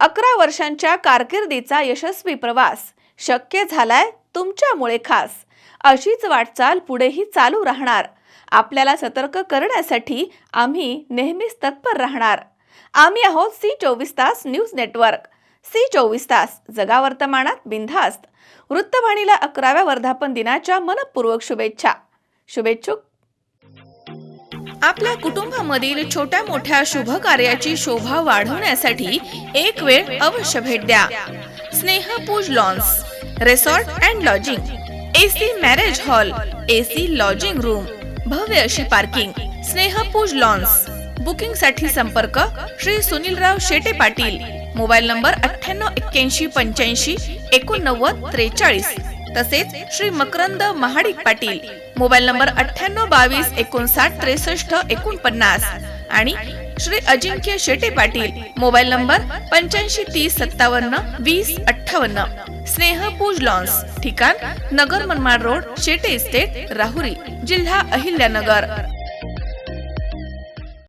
अकरा वर्षांच्या कारकिर्दीचा यशस्वी प्रवास शक्य झालाय तुमच्यामुळे खास. अशीच वाटचाल पुढेही चालू राहणार. आपल्याला सतर्क करण्यासाठी आम्ही नेहमीच तत्पर राहणार. आम्ही आहोत सी चोवीस तास न्यूज नेटवर्क. सी चोवीस तास जगा वर्तमानात बिनधास्त. वृत्तवाणीला अकराव्या वर्धापन दिनाच्या मनपूर्वक शुभेच्छा. शुभेच्छुक. आपल्या कुटुंबामधील छोट्या मोठ्या शुभ कार्याची शोभा वाढवण्यासाठी एक वेळ अवश्य भेट द्या. Snehpooj lawns resort and lodging AC marriage hall AC lodging room भव्य अशी पार्किंग स्नेहपूज लॉन्स. बुकिंगसाठी संपर्क श्री सुनीलराव शेटे पाटील मोबाईल नंबर अठ्ठ्याण्णव एक्क्याऐंशी पंच्याऐंशी एकोणनव्वद त्रेचाळीस. तसेच श्री मकरंद महाडिक पाटील. मोबाईल नंबर अठ्ठ्याण्णव बावीस एकोणसाठ त्रेसष्ट एकोणपन्नास. आणि श्री अजिंक्य शेटे पाटील. मोबाईल नंबर पंच्याऐंशी तीस सत्तावन्न वीस अठ्ठावन्न. स्नेहपूज लॉन्स. ठिकाण नगर मनमाड रोड शेटे इस्टेट राहुरी जिल्हा अहिल्यानगर.